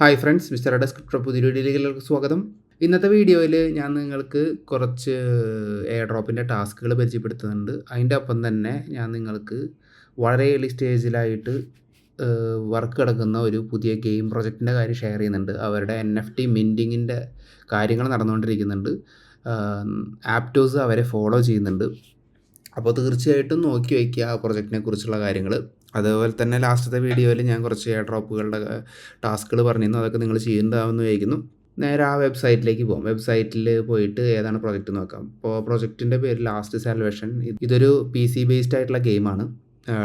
Hi friends mister അഡസ്ക്രിപ്റ്റർ പുതിയ വീഡിയോയിലേക്ക് സ്വാഗതം. ഇന്നത്തെ വീഡിയോയിൽ ഞാൻ നിങ്ങൾക്ക് കുറച്ച് എയർ ഡ്രോപ്പിന്റെ ടാസ്കുകൾ പരിചയപ്പെടുത്തുന്നുണ്ട്. അതിന്റെ ഒപ്പം തന്നെ ഞാൻ നിങ്ങൾക്ക് വളരെ ഏർലി സ്റ്റേജിലായിട്ട് വർക്ക് കിടക്കുന്ന ഒരു പുതിയ ഗെയിം പ്രൊജക്റ്റിന്റെ കാര്യം ഷെയർ ചെയ്യുന്നുണ്ട്. അവരുടെ എൻ എഫ് ടി മിന്റിങ്ങിന്റെ കാര്യങ്ങൾ നടന്നുകൊണ്ടിരിക്കുന്നുണ്ട്. ആപ്റ്റോസ് അവരെ ഫോളോ ചെയ്യുന്നുണ്ട്. അപ്പോൾ തീർച്ചയായിട്ടും നോക്കി വയ്ക്കുക ആ പ്രൊജക്റ്റിനെ കുറിച്ചുള്ള കാര്യങ്ങൾ അതുപോലെ തന്നെ ലാസ്റ്റത്തെ വീഡിയോയിൽ ഞാൻ കുറച്ച് എയർ ഡ്രോപ്പുകളുടെ ടാസ്കുകൾ പറഞ്ഞിരുന്നു. അതൊക്കെ നിങ്ങൾ ചെയ്യുന്നുണ്ടാവുമെന്ന് വിചാരിക്കുന്നു. നേരെ ആ വെബ്സൈറ്റിലേക്ക് പോകും വെബ്സൈറ്റിൽ പോയിട്ട് ഏതാണ് പ്രൊജക്റ്റ് നോക്കാം. അപ്പോൾ പ്രൊജക്റ്റിന്റെ പേര് ലാസ്റ്റ് സാൽവേഷൻ ഇതൊരു പി സി ബേസ്ഡ് ആയിട്ടുള്ള ഗെയിമാണ്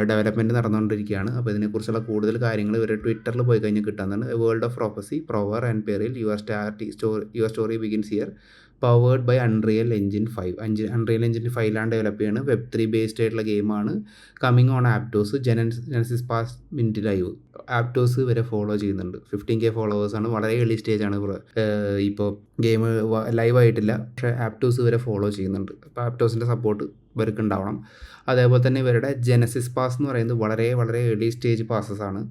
ഡെവലപ്മെന്റ് നടന്നുകൊണ്ടിരിക്കുകയാണ്. അപ്പോൾ ഇതിനെക്കുറിച്ചുള്ള കൂടുതൽ കാര്യങ്ങൾ ഇവർ ട്വിറ്ററിൽ പോയി കഴിഞ്ഞാൽ കിട്ടാവുന്നതാണ്. വേൾഡ് ഓഫ് പ്രോപ്പസി പ്രൊവർ ആൻഡ് പേരിൽ your star story your story begins here powered by unreal engine five അഞ്ച് അൺറിയൽ എഞ്ചിൻ ഫൈവിലാണ് ഡെവലപ്പ് ചെയ്യുന്നത് വെബ് ത്രീ ബേസ്ഡ് ആയിട്ടുള്ള ഗെയിമാണ് coming on Aptos ജനൻസ് genesis pass minute live Aptos വരെ ഫോളോ ചെയ്യുന്നുണ്ട്. Fifteen K ഫോളോവേഴ്സാണ് വളരെ ഏർലി സ്റ്റേജാണ് ഇപ്പോൾ ഗെയിം ലൈവ് ആയിട്ടില്ല. പക്ഷേ ആപ്റ്റോസ് വരെ ഫോളോ ചെയ്യുന്നുണ്ട്. അപ്പോൾ ആപ്റ്റോസിന്റെ സപ്പോർട്ട് ഇവർക്ക് ഉണ്ടാവണം അതേപോലെ തന്നെ ഇവരുടെ ജെനസിസ് പാസ് എന്ന് പറയുന്നത് വളരെ വളരെ ഏർലി സ്റ്റേജ് പാസസ് ആണ്.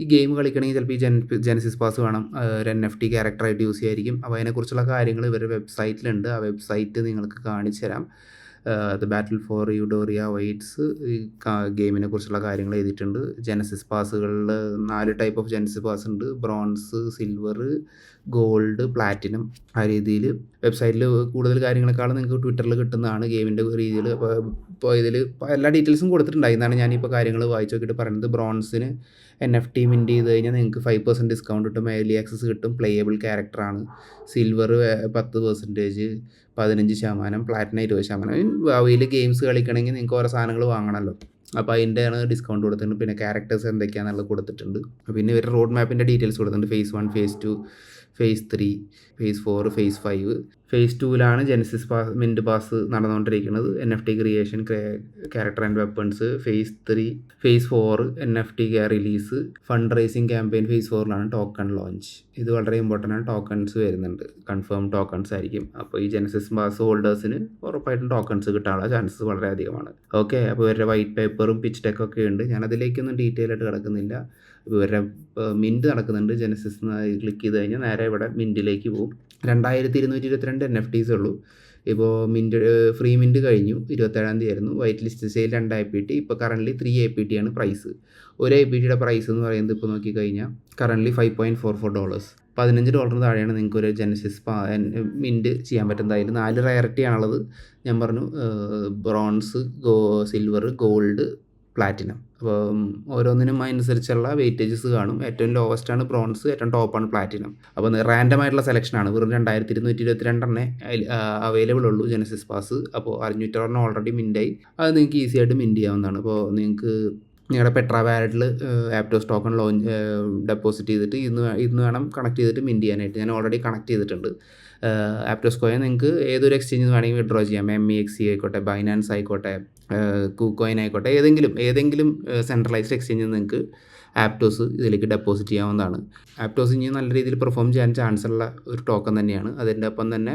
ഈ ഗെയിം കളിക്കണമെങ്കിൽ ചിലപ്പോൾ ഈ ജെൻ ജെനസിസ് പാസ് വേണം. ഒരു എൻ എഫ് ടി ക്യാരക്ടറായിട്ട് യൂസ് ചെയ്യായിരിക്കും. അപ്പോൾ അതിനെക്കുറിച്ചുള്ള കാര്യങ്ങൾ ഇവരുടെ വെബ്സൈറ്റിലുണ്ട് ആ വെബ്സൈറ്റ് നിങ്ങൾക്ക് കാണിച്ചു തരാം ദ ബാറ്റിൽ ഫോർ യുഡോറിയ വൈറ്റ്സ് ഈ ഗെയിമിനെ കുറിച്ചുള്ള കാര്യങ്ങൾ എഴുതിയിട്ടുണ്ട്. ജനസിസ് പാസുകളിൽ നാല് ടൈപ്പ് ഓഫ് ജനസിസ് പാസ് ഉണ്ട്. ബ്രോൺസ് സിൽവർ ഗോൾഡ് പ്ലാറ്റിനം ആ രീതിയിൽ വെബ്സൈറ്റിൽ കൂടുതൽ കാര്യങ്ങളെക്കാളും നിങ്ങൾക്ക് ട്വിറ്ററിൽ കിട്ടുന്നതാണ് ഗെയിമിന്റെ രീതിയിൽ. ഇപ്പോൾ ഇതിൽ എല്ലാ ഡീറ്റെയിൽസും കൊടുത്തിട്ടുണ്ടായി. എന്നാണ് ഞാനിപ്പോൾ കാര്യങ്ങൾ വായിച്ചു നോക്കിയിട്ട് പറയുന്നത്. ബ്രോൺസിന് എൻ എഫ് ടി മിന്റ് ചെയ്ത് കഴിഞ്ഞാൽ നിങ്ങൾക്ക് ഫൈവ് പെർസെന്റ് ഡിസ്കൗണ്ട് കിട്ടും. ഏർലി ആക്സസ് കിട്ടും. പ്ലേയബിൾ ക്യാരക്ടറാണ് സിൽവർ പത്ത് പെർസെന്റേജ് പതിനഞ്ച് ശതമാനം പ്ലാറ്റിനം ഇരുപത് ശതമാനം. ഭാവിയിൽ ഗെയിംസ് കളിക്കണമെങ്കിൽ നിങ്ങൾക്ക് ഓരോ സാധനങ്ങൾ വാങ്ങണമല്ലോ. അപ്പോൾ അതിന്റെയാണ് ഡിസ്കൗണ്ട് കൊടുത്തിട്ടുണ്ട്. പിന്നെ ക്യാരക്ടേഴ്സ് എന്തൊക്കെയാണെന്നുള്ളത് കൊടുത്തിട്ടുണ്ട്. പിന്നെ ഇവരുടെ റോഡ് മാപ്പിന്റെ ഡീറ്റെയിൽസ് കൊടുത്തിട്ടുണ്ട്. Phase one phase two phase three phase four phase five phase ടൂവിലാണ് genesis pass mint pass നടന്നുകൊണ്ടിരിക്കുന്നത്. N F T creation character and weapons phase three phase four N F T release fund raising campaign phase ഫോറിലാണ് token launch ഇത് വളരെ important ആണ്. Tokens വരുന്നുണ്ട്. Confirm tokens ആയിരിക്കും. അപ്പോൾ ഈ Genesis pass ഹോൾഡേഴ്സിന് ഉറപ്പായിട്ടും tokens കിട്ടാനുള്ള ചാൻസസ് വളരെ അധികമാണ്. ഓക്കെ അപ്പോൾ ഇവരുടെ വൈറ്റ് പേപ്പറും പിച്ച് ടെക്കൊക്കെ ഉണ്ട്. ഞാൻ അതിലേക്കൊന്നും ഡീറ്റെയിൽ ആയിട്ട് കിടക്കുന്നില്ല. ഇവരുടെ മിന്റ് നടക്കുന്നുണ്ട്. ജെനസിസ് ക്ലിക്ക് ചെയ്ത് കഴിഞ്ഞാൽ നേരെ ഇവിടെ മിന്റിലേക്ക് പോകും. രണ്ടായിരത്തി ഇരുന്നൂറ്റി ഇരുപത്തിരണ്ട് എൻ എഫ് ടീസ് ഉള്ളൂ. ഇപ്പോൾ മിന്റ് ഫ്രീ മിന്റ് കഴിഞ്ഞു. ഇരുപത്തേഴാം തീയതി ആയിരുന്നു. വൈറ്റ് ലിസ്റ്റ് സെയിൽ രണ്ട് ഐ പി ടി ഇപ്പോൾ currently three I P T ആണ് പ്രൈസ് ഒരു ഐ പി ടിയുടെ പ്രൈസ് എന്ന് പറയുന്നത് ഇപ്പോൾ നോക്കിക്കഴിഞ്ഞാൽ currently five point four four dollars പതിനഞ്ച് ഡോളറിന് താഴെയാണ് നിങ്ങൾക്ക് ഒരു ജനസിസ് മിന്റ് ചെയ്യാൻ പറ്റുന്നത്. അതിൽ നാല് റയറിറ്റി ആണുള്ളത്. ഞാൻ പറഞ്ഞു ബ്രോൺസ് ഗോ സിൽവർ ഗോൾഡ് പ്ലാറ്റിനം. അപ്പോൾ ഓരോന്നിനും അനുസരിച്ചുള്ള വെയിറ്റേജസ് കാണും. ഏറ്റവും ലോവസ്റ്റ് ആണ് ബ്രോൺസ് ഏറ്റവും ടോപ്പാണ് പ്ലാറ്റിനം അപ്പോൾ റാൻഡം ആയിട്ടുള്ള സെലക്ഷനാണ് വെറും രണ്ടായിരത്തി ഇരുന്നൂറ്റി ഇരുപത്തി രണ്ടെണ്ണേ അവൈലബിൾ ഉള്ളൂ ജനസിസ് പാസ് അപ്പോൾ അഞ്ഞൂറ്ററെണ്ണം ഓൾറെഡി മിന്റായി അത് നിങ്ങൾക്ക് ഈസി ആയിട്ട് മിന്റ് ചെയ്യാവുന്നതാണ്. അപ്പോൾ നിങ്ങൾക്ക് നിങ്ങളുടെ പെട്ര വാലറ്റിൽ ആപ്റ്റോ ടോക്കൺ ലോഞ്ച് ഡെപ്പോസിറ്റ് ചെയ്തിട്ട് ഇന്ന് ഇന്ന് വേണം കണക്ട് ചെയ്തിട്ട് മിന്റ് ചെയ്യാനായിട്ട്. ഞാൻ ഓൾറെഡി കണക്ട് ചെയ്തിട്ടുണ്ട്. ആപ്റ്റോസ്കോയെ നിങ്ങൾക്ക് ഏതൊരു എക്സ്ചേഞ്ചിൽ നിന്ന് വേണമെങ്കിൽ വിഡ്രോ ചെയ്യാം. എം ഇ എക്സ് സി ആയിക്കോട്ടെ ബൈനാൻസ് ആയിക്കോട്ടെ കൂക്കോയിൻ ആയിക്കോട്ടെ ഏതെങ്കിലും ഏതെങ്കിലും സെൻട്രലൈസ്ഡ് എക്സ്ചേഞ്ചിൽ നിങ്ങൾക്ക് ആപ്റ്റോസ് ഇതിലേക്ക് ഡെപ്പോസിറ്റ് ചെയ്യാവുന്നതാണ്. ആപ്റ്റോസ് ഇനി നല്ല രീതിയിൽ പെർഫോം ചെയ്യാൻ ചാൻസ് ഉള്ള ഒരു ടോക്കൺ തന്നെയാണ്. അതിന്റെ ഒപ്പം തന്നെ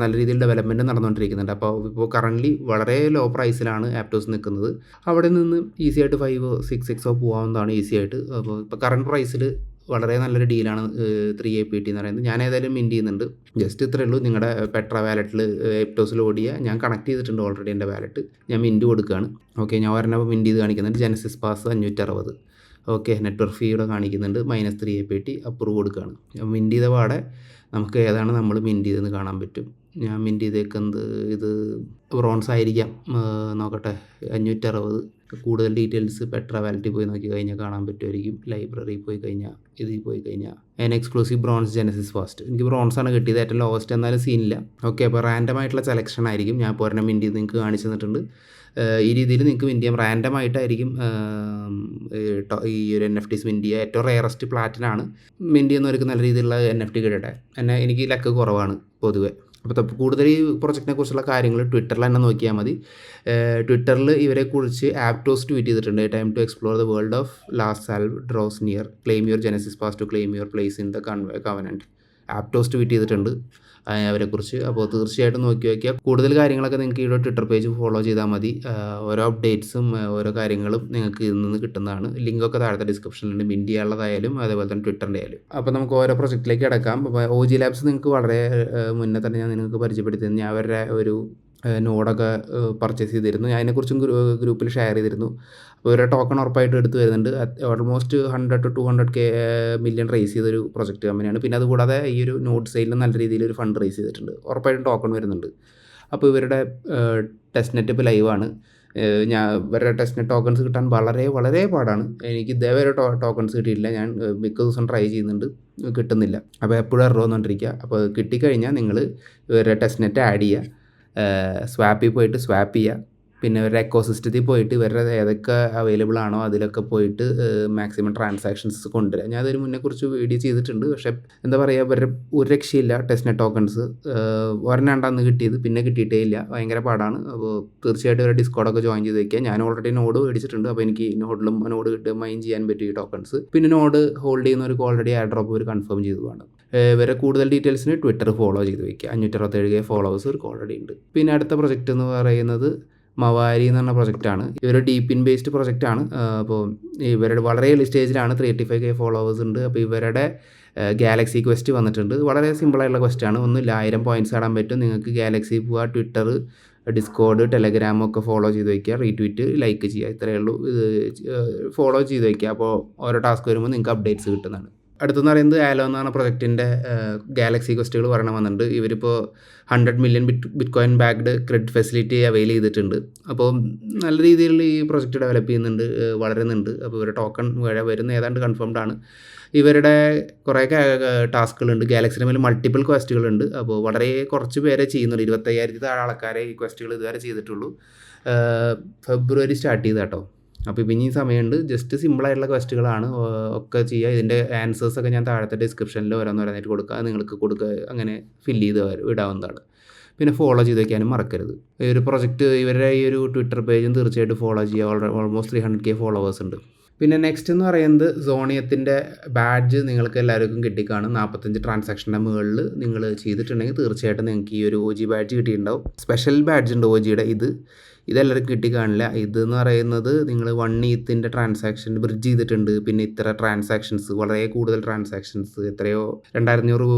നല്ല രീതിയിൽ ഡെവലപ്മെന്റ് നടന്നുകൊണ്ടിരിക്കുന്നുണ്ട്. അപ്പോൾ ഇപ്പോൾ കറന്റ്ലി വളരെ ലോ പ്രൈസിലാണ് ആപ്റ്റോസ് നിൽക്കുന്നത്. അവിടെ നിന്ന് ഈസി ആയിട്ട് ഫൈവ് സിക്സ് സിക്സോ പോകാവുന്നതാണ് ഈസി ആയിട്ട്. അപ്പോൾ ഇപ്പോൾ കറണ്ട് പ്രൈസിൽ വളരെ നല്ലൊരു ഡീലാണ് ത്രീ എ പി ടി എന്ന് പറയുന്നത്. ഞാൻ ഏതായാലും മിന്റ് ചെയ്യുന്നുണ്ട്. ജസ്റ്റ് ഇത്രയേ ഉള്ളൂ. നിങ്ങളുടെ പെട്ര വാലറ്റിൽ എപ്റ്റോസിൽ ഓടിയ ഞാൻ കണക്ട് ചെയ്തിട്ടുണ്ട് ഓൾറെഡി എന്റെ വാലറ്റ്. ഞാൻ മിന്റ് കൊടുക്കുകയാണ് ഓക്കെ ഞാൻ ഒരെണ്ണം മിന്റ് ചെയ്ത് കാണിക്കുന്നുണ്ട്. ജനസിസ് പാസ് അഞ്ഞൂറ്ററുപത്. ഓക്കെ നെറ്റ്വർക്ക് ഫീ ഇവിടെ കാണിക്കുന്നുണ്ട്. Minus three A P T approve കൊടുക്കുകയാണ് മിന്റ് ചെയ്ത പാടെ നമുക്ക് ഏതാണ് നമ്മൾ മിന്റ് ചെയ്തെന്ന് കാണാൻ പറ്റും. ഞാൻ മിന്റ് ചെയ്തേക്കുന്നത് ഇത് ബ്രോൺസ് ആയിരിക്കാം. നോക്കട്ടെ. അഞ്ഞൂറ്ററുപത്. കൂടുതൽ ഡീറ്റെയിൽസ് പെട്ര വാലറ്റി പോയി നോക്കി കഴിഞ്ഞാൽ കാണാൻ പറ്റുമായിരിക്കും. ലൈബ്രറി പോയി കഴിഞ്ഞാൽ ഇതിൽ പോയി കഴിഞ്ഞാൽ. അതിന് എക്സ്ക്ലൂസീവ് ബ്രോൺസ് ജെനസിസ് ഫാസ്റ്റ് എനിക്ക് ബ്രോൺസ് ആണ് കിട്ടിയത് ഏറ്റവും ലോവസ്റ്റ് എന്നാലും സീനില്ല ഓക്കെ അപ്പോൾ റാൻഡം ആയിട്ടുള്ള സെലക്ഷൻ ആയിരിക്കും. ഞാൻ ഇപ്പോൾ മിന്റ് നിങ്ങൾക്ക് കാണിച്ചു തന്നിട്ടുണ്ട്. ഈ രീതിയിൽ നിങ്ങൾക്ക് മിൻഡ് ചെയ്യാം. റാൻഡം ആയിട്ടായിരിക്കും ഈ ഒരു എൻ എഫ് ടിസ് മിൻഡ് ചെയ്യുക. ഏറ്റവും റയറസ്റ്റ് പ്ലാറ്റിനാണ് മിൻഡ് ചെയ്യുന്നവർക്ക് നല്ല രീതിയിലുള്ള എൻ എഫ് ടി കിട്ടട്ടെ. എന്നെ എനിക്ക് ലക്ക് കുറവാണ് പൊതുവെ. അപ്പോൾ കൂടുതൽ ഈ പ്രൊജക്റ്റിനെ കുറിച്ചുള്ള കാര്യങ്ങൾ ട്വിറ്ററിൽ തന്നെ നോക്കിയാൽ മതി. ട്വിറ്ററിൽ ഇവരെ ഇവരെക്കുറിച്ച് ആപ്റ്റോസ് ട്വീറ്റ് ചെയ്തിട്ടുണ്ട്. Time to explore the world of last salve draws near claim your genesis pass to claim your place in the covenant Aptos tweet ചെയ്തിട്ടുണ്ട്. അവരെക്കുറിച്ച്. അപ്പോൾ തീർച്ചയായിട്ടും നോക്കി വയ്ക്കുക കൂടുതൽ കാര്യങ്ങളൊക്കെ നിങ്ങൾക്ക് ഇവിടെ ട്വിറ്റർ പേജ് ഫോളോ ചെയ്താൽ മതി. ഓരോ അപ്ഡേറ്റ്സും ഓരോ കാര്യങ്ങളും നിങ്ങൾക്ക് ഇതിൽ നിന്ന് കിട്ടുന്നതാണ്. ലിങ്കൊക്കെ താഴത്തെ ഡിസ്ക്രിപ്ഷനിലുണ്ട് മിൻഡിയുള്ളതായാലും അതേപോലെ തന്നെ ട്വിറ്ററിന്റെ ആയാലും. അപ്പോൾ നമുക്ക് ഓരോ പ്രൊജക്റ്റിലേക്ക് കിടക്കാം. അപ്പോൾ ഒ ജി ലാബ്സ് നിങ്ങൾക്ക് വളരെ മുന്നേ തന്നെ ഞാൻ നിങ്ങൾക്ക് പരിചയപ്പെടുത്തി ഞാൻ അവരുടെ ഒരു നോഡൊക്കെ പർച്ചേസ് ചെയ്തിരുന്നു. ഞാൻ അതിനെക്കുറിച്ചും ഗ്രൂപ്പിൽ ഷെയർ ചെയ്തിരുന്നു. അപ്പോൾ ഇവരുടെ ടോക്കൺ ഉറപ്പായിട്ട് എടുത്ത് വരുന്നുണ്ട്. Almost hundred two two hundred K million raise ചെയ്തൊരു പ്രൊജക്റ്റ് കമ്പനിയാണ് പിന്നെ അതുകൂടാതെ ഈ ഒരു നോട്ട് സെയിലിൽ നല്ല രീതിയിൽ ഒരു ഫണ്ട് റേസ് ചെയ്തിട്ടുണ്ട്. ഉറപ്പായിട്ടും ടോക്കൺ വരുന്നുണ്ട്. അപ്പോൾ ഇവരുടെ ടെസ്റ്റ് നെറ്റ് ഇപ്പോൾ ലൈവാണ് ഞാൻ ഇവരുടെ ടെസ്റ്റ് നെറ്റ് ടോക്കൺസ് കിട്ടാൻ വളരെ വളരെ പാടാണ്. എനിക്ക് ഇതേവരെ ടോ ടോക്കൺസ് കിട്ടിയിട്ടില്ല. ഞാൻ മിക്ക ദിവസം ട്രൈ ചെയ്യുന്നുണ്ട്. കിട്ടുന്നില്ല. അപ്പോൾ എപ്പോഴും എറർ വന്നുകൊണ്ടിരിക്കുക അപ്പോൾ കിട്ടിക്കഴിഞ്ഞാൽ നിങ്ങൾ ഇവരുടെ ടെസ്റ്റ് നെറ്റ് ആഡ് ചെയ്യുക സ്വാപ്പിൽ പോയിട്ട് സ്വാപ്പ് ചെയ്യുക പിന്നെ ഇവരുടെ എക്കോസിസ്റ്റത്തിൽ പോയിട്ട് ഇവരുടെ ഏതൊക്കെ അവൈലബിൾ ആണോ അതിലൊക്കെ പോയിട്ട് മാക്സിമം ട്രാൻസാക്ഷൻസ് കൊണ്ടുവരിക ഞാൻ അതിന് മുന്നേ കുറിച്ച് വീഡിയോ ചെയ്തിട്ടുണ്ട്. പക്ഷേ എന്താ പറയുക ഇവരുടെ ഒരു രക്ഷയില്ല ടെസ്റ്റ്നെറ്റ് ടോക്കൺസ് ഒരെണ്ണാണ്ടാന്ന് കിട്ടിയത്. പിന്നെ കിട്ടിയിട്ടേ ഇല്ല. ഭയങ്കര പാടാണ്. അപ്പോൾ തീർച്ചയായിട്ടും ഇവരുടെ ഡിസ്കോഡൊക്കെ ജോയിൻ ചെയ്ത് വയ്ക്കുക ഞാൻ ഓൾറെഡി നോഡ് മേടിച്ചിട്ടുണ്ട്. അപ്പോൾ എനിക്ക് നോഡിലും നോഡ് കിട്ടുക മൈൻ ചെയ്യാൻ പറ്റും ഈ ടോക്കൺസ് പിന്നെ നോഡ് ഹോൾഡ് ചെയ്യുന്നവർക്ക് ഓൾറെഡി എയർ ഡ്രോപ്പ് ഒരു കൺഫേം ചെയ്തു വേണം ഇവരെ കൂടുതൽ ഡീറ്റെയിൽസിന് ട്വിറ്റർ ഫോളോ ചെയ്ത് വയ്ക്കുക അഞ്ഞൂറ്ററുപത്തേഴ് കെ ഫോളോവേഴ്സ് ഇവർക്ക് ഓൾറെഡി ഉണ്ട്. പിന്നെ അടുത്ത പ്രൊജക്റ്റ് എന്ന് പറയുന്നത് മവാരി എന്ന് പറഞ്ഞ പ്രൊജക്റ്റാണ് ഇവർ ഇൻ ബേസ്ഡ് പ്രൊജക്റ്റാണ് അപ്പോൾ ഇവരുടെ വളരെ ഏർലി സ്റ്റേജിലാണ് three eighty five K followers ഉണ്ട്. അപ്പോൾ ഇവരുടെ ഗാലക്സി ക്വസ്റ്റ് വന്നിട്ടുണ്ട്. വളരെ സിമ്പിളായിട്ടുള്ള ക്വസ്റ്റാണ് ഒന്നുമില്ല ആയിരം പോയിന്റ്സ് ആടാൻ പറ്റും. നിങ്ങൾക്ക് ഗാലക്സി പോവുക ട്വിറ്റർ ഡിസ്കോഡ് ടെലഗ്രാം ഒക്കെ ഫോളോ ചെയ്ത് വയ്ക്കുക റീട്വീറ്റ് ലൈക്ക് ചെയ്യുക. ഇത്രയേ ഉള്ളൂ. ഇത് ഫോളോ ചെയ്ത് വയ്ക്കുക അപ്പോൾ ഓരോ ടാസ്ക് വരുമ്പോൾ നിങ്ങൾക്ക് അപ്ഡേറ്റ്സ് കിട്ടുന്നതാണ്. അടുത്തെന്ന് പറയുന്നത് ആലോ എന്ന് പറഞ്ഞ പ്രൊജക്റ്റിന്റെ ഗാലക്സി ക്വസ്റ്റുകൾ പറയണം വന്നിട്ടുണ്ട്. ഇവരിപ്പോൾ hundred million bit bitcoin backed credit facility avail ചെയ്തിട്ടുണ്ട്. അപ്പോൾ നല്ല രീതിയിൽ ഈ പ്രൊജക്റ്റ് ഡെവലപ്പ് ചെയ്യുന്നുണ്ട് വളരുന്നുണ്ട്. അപ്പോൾ ഇവരുടെ ടോക്കൺ വേറെ വരുന്ന ഏതാണ്ട് കൺഫേംഡ് ആണ്. ഇവരുടെ കുറേ ടാസ്കുകളുണ്ട്. ഗാലക്സിയുടെ മേലെ മൾട്ടിപ്പിൾ ക്വസ്റ്റുകളുണ്ട് അപ്പോൾ വളരെ കുറച്ച് പേരെ ചെയ്യുന്നുണ്ട് ഇരുപത്തയ്യായിരത്തി താഴെ ആൾക്കാരെ ഈ ക്വസ്റ്റുകൾ ഇതുവരെ ചെയ്തിട്ടുള്ളൂ. ഫെബ്രുവരി സ്റ്റാർട്ട് ചെയ്ത കേട്ടോ അപ്പോൾ ഇപ്പം ഇനി സമയമുണ്ട്. ജസ്റ്റ് സിമ്പിളായിട്ടുള്ള ക്വസ്റ്റുകളാണ് ഒക്കെ ചെയ്യുക. ഇതിന്റെ ആൻസേഴ്സൊക്കെ ഞാൻ താഴത്തെ ഡിസ്ക്രിപ്ഷനിൽ ഓരോന്നോരോന്നായിട്ട് കൊടുക്കുക. നിങ്ങൾക്ക് കൊടുക്കുക. അങ്ങനെ ഫില്ല് ചെയ്ത് ഇടാവുന്നതാണ് പിന്നെ ഫോളോ ചെയ്ത് വയ്ക്കാനും മറക്കരുത്. ഈ ഒരു പ്രൊജക്റ്റ് ഇവരുടെ ഈ ഒരു ട്വിറ്റർ പേജും തീർച്ചയായിട്ടും ഫോളോ ചെയ്യുക almost three hundred K followers ഉണ്ട്. പിന്നെ നെക്സ്റ്റ് എന്ന് പറയുന്നത് സോണിയത്തിന്റെ ബാഡ്ജ് നിങ്ങൾക്ക് എല്ലാവർക്കും കിട്ടിക്കാണും. നാൽപ്പത്തഞ്ച് ട്രാൻസാക്ഷന്റെ മുകളിൽ നിങ്ങൾ ചെയ്തിട്ടുണ്ടെങ്കിൽ തീർച്ചയായിട്ടും നിങ്ങൾക്ക് ഈ ഒരു ഒ ജി ബാഡ്ജ് കിട്ടിയിട്ടുണ്ടാവും. സ്പെഷ്യൽ ബാഡ്ജ് ഉണ്ട് ഒ ജിയുടെ ഇത് ഇതെല്ലാവർക്കും കിട്ടിക്കാണില്ല. ഇതെന്ന് പറയുന്നത് നിങ്ങൾ വൺ ഈത്തിന്റെ ട്രാൻസാക്ഷൻ ബ്രിഡ്ജ് ചെയ്തിട്ടുണ്ട്. പിന്നെ ഇത്ര ട്രാൻസാക്ഷൻസ് വളരെ കൂടുതൽ ട്രാൻസാക്ഷൻസ് എത്രയോ രണ്ടായിരത്തഞ്ഞൂറ്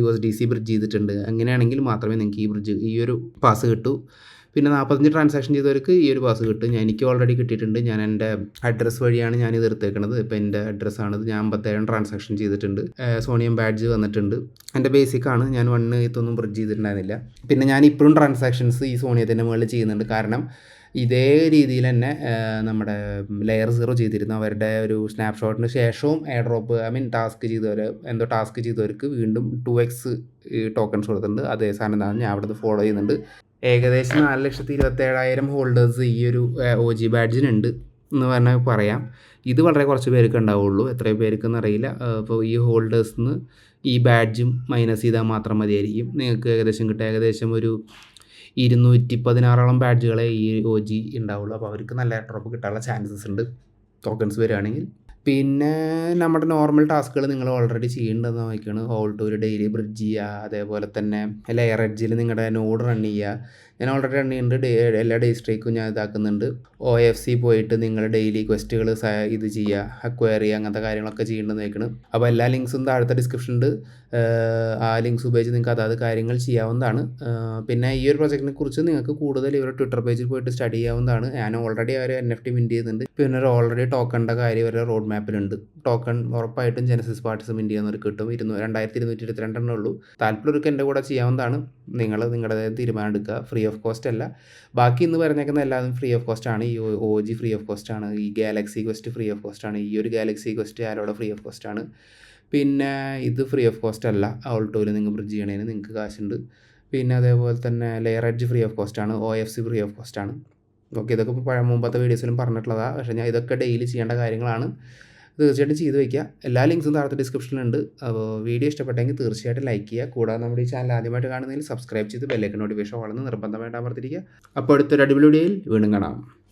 U S D C bridge ചെയ്തിട്ടുണ്ട്. അങ്ങനെയാണെങ്കിൽ മാത്രമേ നിങ്ങൾക്ക് ഈ ബ്രിഡ്ജ് ഈ ഒരു പാസ് കിട്ടൂ. പിന്നെ നാൽപ്പത്തഞ്ച് ട്രാൻസാക്ഷൻ ചെയ്തവർക്ക് ഈ ഒരു പാസ് കിട്ടും. ഞാൻ എനിക്ക് ഓൾറെഡി കിട്ടിയിട്ടുണ്ട്. ഞാൻ എന്റെ അഡ്രസ്സ് വഴിയാണ് ഞാൻ ഇത് എടുത്തേക്കുന്നത് ഇപ്പോൾ എന്റെ അഡ്രസ്സാണിത് ഞാൻ അമ്പത്തേഴ് ട്രാൻസാക്ഷൻ ചെയ്തിട്ടുണ്ട്. സോണിയം ബാഡ്ജ് വന്നിട്ടുണ്ട്. എന്റെ ആണ്. ഞാൻ വണ്ണ് ഇതൊന്നും ബ്രിഡ്ജ് ചെയ്തിട്ടുണ്ടായിരുന്നില്ല. പിന്നെ ഞാൻ ഇപ്പോഴും ട്രാൻസാക്ഷൻസ് ഈ സോണിയത്തിന്റെ മുകളിൽ ചെയ്യുന്നുണ്ട്. കാരണം ഇതേ രീതിയിൽ തന്നെ നമ്മുടെ ലെയർ സീറോ ചെയ്തിരുന്ന അവരുടെ ഒരു സ്നാപ്ഷോട്ടിന് ശേഷവും airdrop I mean task ചെയ്തവർ എന്തോ ടാസ്ക് ചെയ്തവർക്ക് വീണ്ടും ടു എക്സ് ടോക്കൺസ് കൊടുത്തിട്ടുണ്ട്. അതേ സാധനം ഞാൻ അവിടുന്ന് ഫോളോ ചെയ്യുന്നുണ്ട്. ഏകദേശം നാല് ലക്ഷത്തി ഇരുപത്തേഴായിരം ഹോൾഡേഴ്സ് ഈ ഒരു ഒ ജി ബാഡ്ജിനുണ്ട് എന്ന് പറഞ്ഞാൽ പറയാം. ഇത് വളരെ കുറച്ച് പേർക്ക് ഉണ്ടാവുള്ളൂ. എത്ര പേർക്കെന്ന് അറിയില്ല. അപ്പോൾ ഈ ഹോൾഡേഴ്സിന് ഈ ബാഡ്ജും മൈനസ് ചെയ്താൽ മാത്രം മതിയായിരിക്കും. നിങ്ങൾക്ക് ഏകദേശം കിട്ടുക ഏകദേശം ഒരു ഇരുന്നൂറ്റി പതിനാറോളം ബാഡ്ജുകളെ ഈ ഒ ജി ഉണ്ടാവുള്ളൂ. അപ്പോൾ അവർക്ക് നല്ല ഡ്രോപ്പ് കിട്ടാനുള്ള ചാൻസസ് ഉണ്ട്. ടോക്കൺസ് വരികയാണെങ്കിൽ. പിന്നെ നമ്മുടെ നോർമൽ ടാസ്കുകൾ നിങ്ങൾ ഓൾറെഡി ചെയ്യേണ്ടതെന്ന് നോക്കിയാണ് ഹോൾ ടു ഒരു ഡെയിലി ബ്രിഡ്ജ് ചെയ്യുക അതേപോലെ തന്നെ ലെയർ എഡ്ജിൽ നിങ്ങളുടെ നോഡ് റൺ ചെയ്യുക ഞാൻ ഓൾറെഡി റൺ ചെയ്യുന്നുണ്ട് എല്ലാ ഡേ സ്ട്രേക്കും ഞാൻ ഇതാക്കുന്നുണ്ട്. ഒ എഫ് സി പോയിട്ട് നിങ്ങൾ ഡെയിലി ക്വസ്റ്റുകൾ ഇത് ചെയ്യുക അക്വയറി അങ്ങനത്തെ കാര്യങ്ങളൊക്കെ ചെയ്യേണ്ടതെന്ന് നോക്കണം അപ്പോൾ എല്ലാ ലിങ്ക്സും താഴത്തെ ഡിസ്ക്രിപ്ഷൻ ഉണ്ട് ആ ലിങ്ക്സ് ഉപയോഗിച്ച് നിങ്ങൾക്ക് അതാത് കാര്യങ്ങൾ ചെയ്യാവുന്നതാണ്. പിന്നെ ഈ ഒരു പ്രൊജക്റ്റിനെ കുറിച്ച് നിങ്ങൾക്ക് കൂടുതൽ ഇവരുടെ ട്വിറ്റർ പേജിൽ പോയിട്ട് സ്റ്റഡി ചെയ്യാവുന്നതാണ്. ഞാൻ ഓൾറെഡി അവർ എൻ എഫ് ടി മിന്റ് ചെയ്യുന്നുണ്ട്. പിന്നെ ഒരു ഓൾറെഡി ടോക്കണിന്റെ കാര്യം വരെ റോഡ് മാപ്പിലുണ്ട് ടോക്കൺ ഉറപ്പായിട്ടും ജനസിസ് പാർട്ടിസ് ഇന്ത്യ എന്നൊരു കിട്ടും. ഇരുന്നൂ രണ്ടായിരത്തി ഇരുന്നൂറ്റി ഇരുപത്തിരണ്ടെണ്ണേ ഉള്ളൂ താല്പര്യമൊക്കെ എന്റെ കൂടെ ചെയ്യാവുന്നതാണ്. നിങ്ങൾ നിങ്ങളുടെ തീരുമാനം എടുക്കുക. ഫ്രീ ഓഫ് കോസ്റ്റ് അല്ല. ബാക്കി ഇന്ന് പറഞ്ഞേക്കുന്ന എല്ലാതും ഫ്രീ ഓഫ് കോസ്റ്റ് ആണ്. ഈ O G free of cost ആണ്. ഈ Galaxy quest free of cost ആണ്. ഈ ഒരു ഗാലക്സി ക്വസ്റ്റ് ആരോടെ ഫ്രീ ഓഫ് കോസ്റ്റ് ആണ്. പിന്നെ ഇത് ഫ്രീ ഓഫ് കോസ്റ്റ് അല്ല. ഓൾട്ടോയിൽ നിങ്ങൾ ബ്രിഡ്ജ് ചെയ്യണതിന് നിങ്ങൾക്ക് കാശുണ്ട്. പിന്നെ അതേപോലെ തന്നെ layer edge free of cost ആണ്. O F C free of cost ആണ്. ഓക്കെ ഇതൊക്കെ പഴയ മുമ്പത്തെ വീഡിയോസിലും പറഞ്ഞിട്ടുള്ളതാണ് പക്ഷേ ഞാൻ ഇതൊക്കെ ഡെയിലി ചെയ്യേണ്ട കാര്യങ്ങളാണ്. തീർച്ചയായിട്ടും ചെയ്തു വയ്ക്കുക. എല്ലാ ലിങ്ക്സും താഴത്തെ ഡിസ്ക്രിപ്ഷനിലുണ്ട് അപ്പോൾ വീഡിയോ ഇഷ്ടപ്പെട്ടെങ്കിൽ തീർച്ചയായിട്ടും ലൈക്ക് ചെയ്യുക. കൂടാതെ നമ്മുടെ ഈ ചാനൽ ആദ്യമായിട്ട് കാണുന്നതിൽ സബ്സ്ക്രൈബ് ചെയ്ത് ബെല്ലൈക്കൻ നോട്ടിഫിക്കേഷൻ വളർന്ന് നിർബന്ധമായിട്ട് അമർത്തിരിക്കുക അപ്പോൾ അടുത്തൊരു അടിപൊളി വീണ്ടും കാണാം.